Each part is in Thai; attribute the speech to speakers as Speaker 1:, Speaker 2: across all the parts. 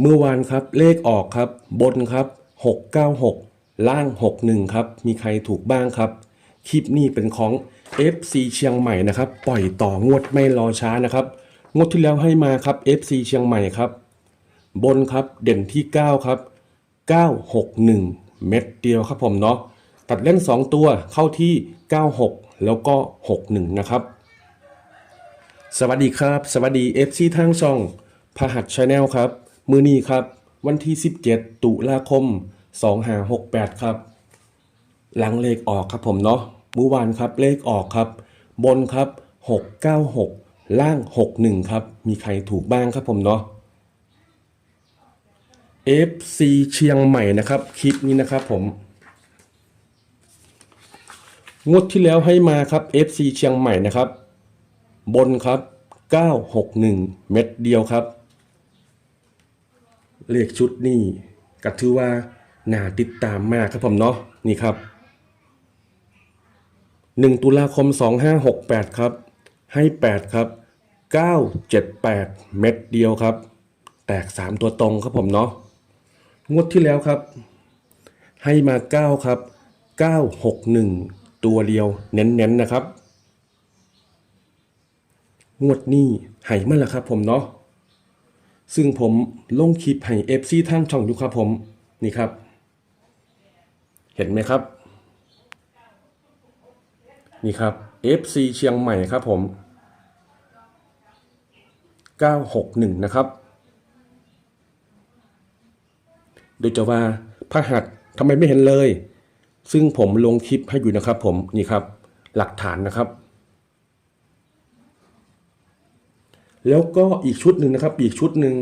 Speaker 1: เมื่อวานครับเลขออกครับ บนครับ 696 ล่าง 61 ครับ มีใครถูกบ้างครับ คลิปนี้เป็นของ FC เชียงใหม่นะครับ ปล่อยต่องวดไม่รอช้านะครับ งวดที่แล้วให้มาครับ FC เชียงใหม่ครับ บนครับเด่นที่ 9 ครับ 961 เม็ดเดียวครับผมเนาะตัดเล่น 2 ตัวเข้าที่ 96 แล้วก็ 61 นะครับ สวัสดีครับ สวัสดี FC ทางช่องพหัสชาแนลครับ มือนี้ครับ วันที่ 17 ตุลาคม 2568 ครับ หลังเลขออกครับผมเนาะเมื่อวานครับเลขออกครับ บนครับ 696 ล่าง 61 ครับ มีใครถูกบ้างครับผมเนาะ FC เชียงใหม่นะครับ คลิปนี้นะครับผม งวดที่แล้วให้มาครับ FC เชียงใหม่นะครับ บนครับ 961 เม็ดเดียวครับ เลขชุดนี่ก็ถือว่าน่าติดตามมากครับผมเนาะนี่ครับ 1 ตุลาคม 2568 ครับ ให้ 8 ครับ 978 เม็ดเดียวครับ แตก 3 ตัวตรงครับผมเนาะงวดที่แล้วครับ ให้มา 9 ครับ 961 ตัวเดียวเน้นๆนะครับ งวดนี้ให้มาแล้วครับผมเนาะ ซึ่งผมลงคลิปให้ FC ทางช่องอยู่ครับผม นี่ครับ เห็นไหมครับ นี่ครับ FC เชียงใหม่ครับผม 961 นะครับ โดยจะว่าพระหัสทำไมไม่เห็นเลย ซึ่งผมลงคลิปให้อยู่นะครับผม นี่ครับ หลักฐานนะครับ แล้วก็อีกชุดหนึ่งนะครับ อีกชุดหนึ่ง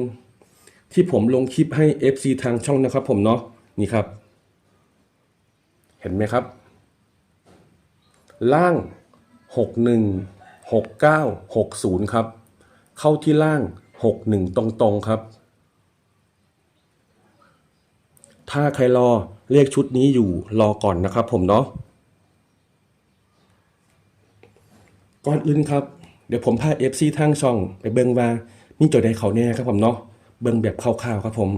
Speaker 1: ที่ผมลงคลิปให้ FC ทางช่องนะครับ ผมเนาะนี่ครับ เห็นไหมครับ ล่าง 61 69 60 ครับ เข้าที่ล่าง 61 ตรงๆครับ ถ้าใครรอเลขชุดนี้อยู่รอก่อนนะครับ ผมเนาะก่อนอื่นครับ เดี๋ยวผมพา FC ทางช่องไปเบิ่งว่ามีตัวใดเขาแน่ครับผมเนาะเบิ่งแบบคร่าวๆครับผม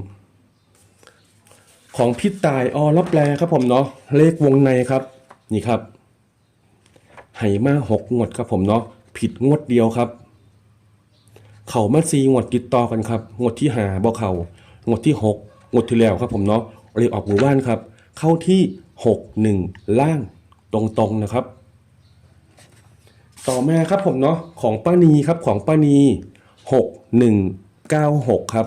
Speaker 1: ของพี่ตายอรับแปลครับผมเนาะเลขวงในครับ นี่ครับไหมาหกงวดครับผมเนาะผิดงวดเดียวครับ เขามาซีงวดติดต่อกันครับงวดที่หาบ่เขางวดที่หกงวดที่แล้วครับผมเนาะเลขออกหมู่บ้านครับ เข้าที่หกหนึ่งล่างตรงๆนะครับ ต่อมาครับผมเนาะของป้านีครับของป้านีหกหนึ่งเก้าหกครับ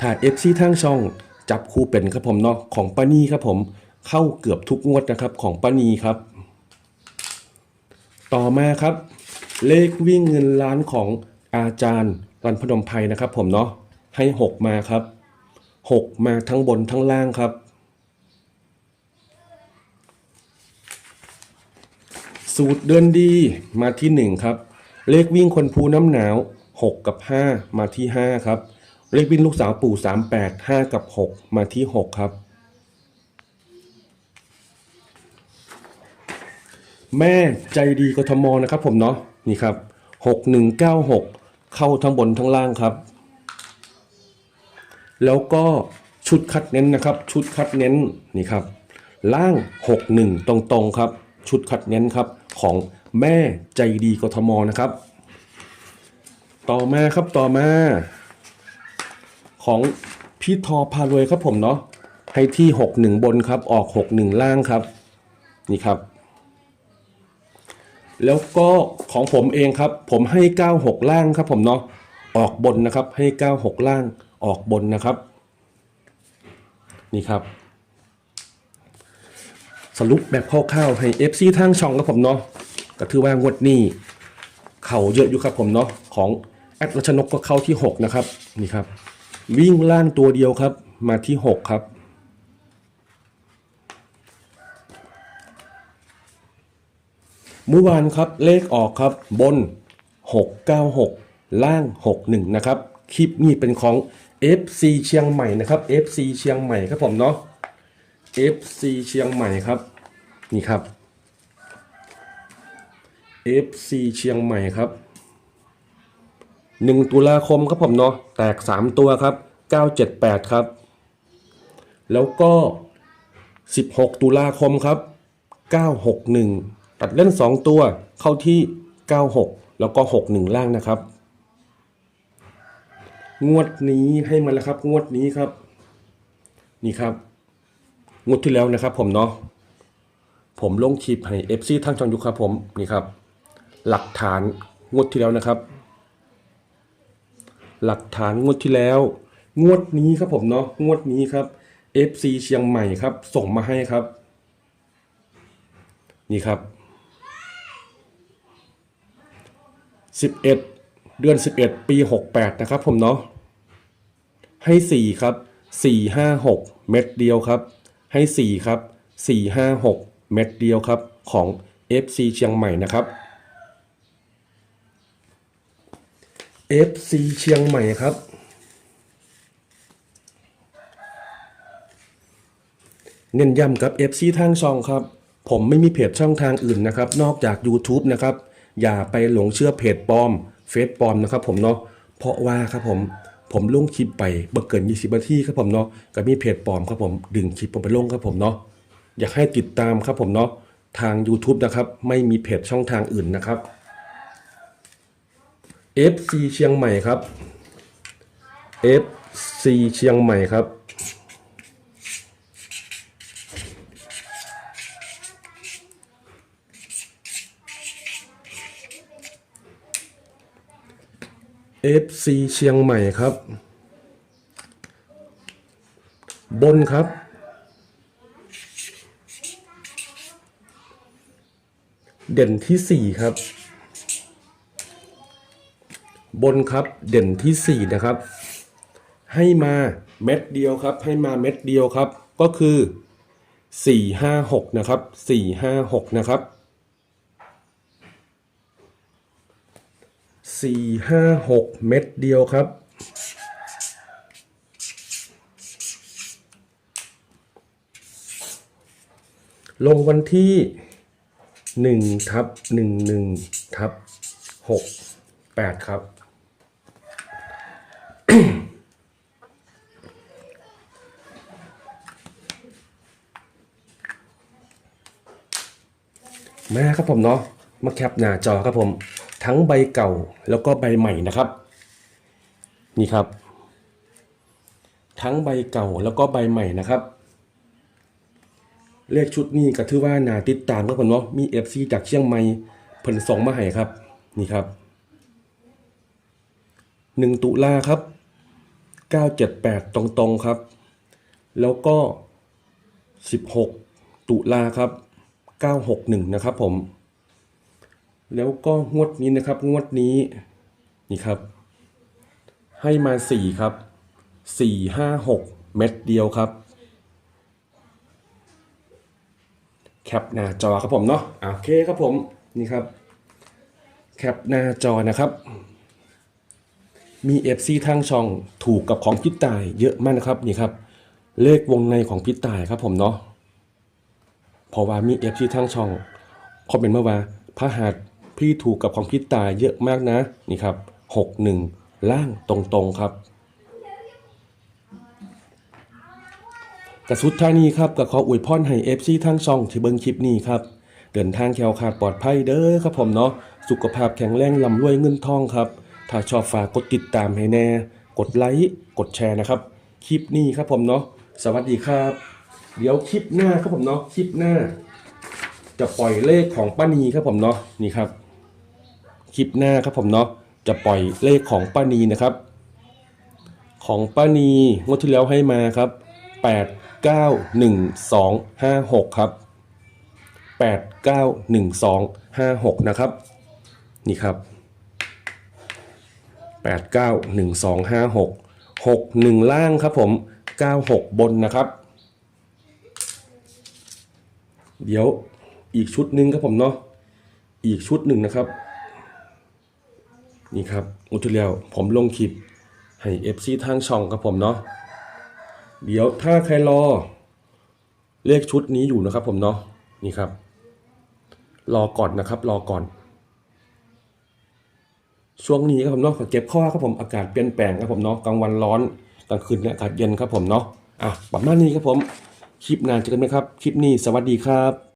Speaker 1: ถ้ายเอฟซีทางช่องจับคู่เป็นครับผมเนาะของป้านีครับผมเข้าเกือบทุกงวดนะครับของป้านีครับ ต่อมาครับ เลขวิ่งเงินล้านของอาจารย์รันพนมไพรนะครับผมเนาะให้หกมาครับหกมาทั้งบนทั้งล่างครับ สูตรเดินดีมาที่หนึ่งครับ เลขวิ่งคนภูน้ำหนาวหกกับห้ามาที่ห้าครับ เลขวิ่งลูกสาวปู่สามแปดห้ากับหกมาที่หกครับ แม่ใจดีกทมนะครับผมเนาะนี่ครับหกหนึ่งเก้าหกเข้าทั้งบนทั้งล่างครับ แล้วก็ชุดคัดเน้นนะครับ ชุดคัดเน้นนี่ครับ ล่างหกหนึ่งตรงๆครับ ชุดคัดเน้นครับ ของแม่ใจดีกทมนะครับ ต่อมาครับต่อมา ของพี่ทอพารวยครับผมเนาะให้ที่หกหนึ่งบนครับออกหกหนึ่งล่างครับ นี่ครับ แล้วก็ของผมเองครับ ผมให้ 96 ล่างครับผมเนาะออกบนนะครับให้ 96 ล่างออกบนนะครับ นี่ครับ สรุปแบบคร่าวๆให้ FC ทางช่องครับผมเนาะก็ถือว่างวดนี้ เข่าเยอะอยู่ครับผมเนาะของแอดรัชนกก็เข้าที่ 6 นะครับนี่ครับ วิ่งล่างตัวเดียวครับ มาที่ 6 ครับ เมื่อวานครับเลขออกครับบน 696 ล่าง 61 นะครับ คลิปนี้เป็นของ FC เชียงใหม่นะครับ FC เชียงใหม่ครับผมเนาะ FC เชียงใหม่ครับ นี่ครับ FC เชียงใหม่ครับ 1 ตุลาคมครับผมเนาะแตก 3 ตัวครับ 978 ครับ แล้วก็ 16 ตุลาคมครับ 961 ตัดเล่น 2 ตัวเข้าที่ 96 แล้วก็ 61 ล่างนะครับ งวดนี้ให้มาแล้วครับ งวดนี้ครับ นี่ครับ งวดที่แล้วนะครับผมเนาะผมลงคลิปให้ FC ทั้งช่องยู่ครับผมนี่ครับ หลักฐานงวดที่แล้วนะครับ หลักฐานงวดที่แล้ว งวดนี้ครับผมเนาะงวดนี้ครับ FC เชียงใหม่ครับ ส่งมาให้ครับ นี่ครับ11เดือน11ปี68นะครับผมเนาะให้4ครับ456เม็ดเดียวครับ ให้ 4 ครับ 456 เม็ดเดียวครับของ FC เชียงใหม่นะครับ FC เชียงใหม่ครับ เน้นย้ำกับ FC ทางช่องครับ ผมไม่มีเพจช่องทางอื่นนะครับ นอกจาก YouTube นะครับ อย่าไปหลงเชื่อเพจปลอมเฟซปลอมนะครับผมเนาะเพราะว่าครับผม ผมลงคลิปไปเบิกเกิน20นาทีครับผมเนาะก็มีเพจปลอมครับผมดึงคลิปผมไปลงครับผมเนาะอยากให้ติดตามครับผมเนาะทาง YouTube นะครับ ไม่มีเพจช่องทางอื่นนะครับ FC เชียงใหม่ครับ FC เชียงใหม่ครับ FC เชียงใหม่ครับ บนครับ เด่นที่ 4 ครับ บนครับเด่นที่ 4 นะครับ ให้มาเม็ดเดียวครับ ให้มาเม็ดเดียวครับ ก็คือ 4 5 6 นะครับ 4 5 6 นะครับ 4 5 6เม็ดเดียวครับ ลงวันที่1ทับ1 1ทับ6 8ครับ มาครับผมเนาะมาแคปหน้าจอครับผม ทั้งใบเก่าแล้วก็ใบใหม่นะครับ นี่ครับ ทั้งใบเก่าแล้วก็ใบใหม่นะครับ เลขชุดนี้ก็ถือว่านาติดตามครับผมเนาะมี FC จากเชียงใหม่เพิ่นส่งมาให้ครับ นี่ครับ1ตุลาครับ978ตรงๆครับ แล้วก็16ตุลาครับ961นะครับผม แล้วก็งวดนี้นะครับ งวดนี้นี่ครับ ให้มา4ครับ4 5 6เม็ดเดียวครับ แคปหน้าจอครับผมเนาะโอเคครับผมนี่ครับ แคปหน้าจอนะครับ มี FC ทางช่องถูกกับของพี่ตายเยอะมากนะครับนี่ครับ เลขวงในของพี่ตายครับผมเนาะเพราะว่ามี FC ทางช่องคอมเมนต์มาว่าพระหัส พี่ถูกกับของพี่ตายเยอะมากนะนี่ครับ61ล่างตรงๆครับกระสุดท้ายนี้ครับก็ขออวยพรให้ FC ทางช่องที่เบิ่งคลิปนี้ครับเดินทางแคล้วคลาดปลอดภัยเด้อครับผมเนาะสุขภาพแข็งแรงลำรวยเงินทองครับ ถ้าชอบฝากกดติดตามให้แน่ กดไลค์กดแชร์นะครับ คลิปนี้ครับผมเนาะสวัสดีครับ เดี๋ยวคลิปหน้าครับผมเนาะคลิปหน้า จะปล่อยเลขของป้านีครับผมเนาะนี่ครับ คลิปหน้าครับผมเนาะจะปล่อยเลขของป้านีนะครับ ของป้านีงวดที่แล้วให้มาครับ 8 9 1 2 5 6 ครับ 8 9 1 2 5 6 นะครับ นี่ครับ 8 9 1 2 5 6 6 1 ล่างครับผม 9 6 บนนะครับ เดี๋ยวอีกชุดหนึ่งครับผมเนาะอีกชุดหนึ่งนะครับ นี่ครับอุทิแล้วผมลงคลิปให้ FC ทางช่องครับผมเนาะเดี๋ยวถ้าใครรอเลขชุดนี้อยู่นะครับ ผมเนาะนี่ครับ รอก่อนนะครับ รอก่อน ช่วงนี้ครับผมเนาะเจ็บข้อครับผมอากาศเปลี่ยนแปลงครับผมเนาะกลางวันร้อนกลางคืนอากาศเย็นครับผมเนาะอะประมาณนี้ครับผมคลิปน้าเจอกันไหมครับ คลิปนี้สวัสดีครับ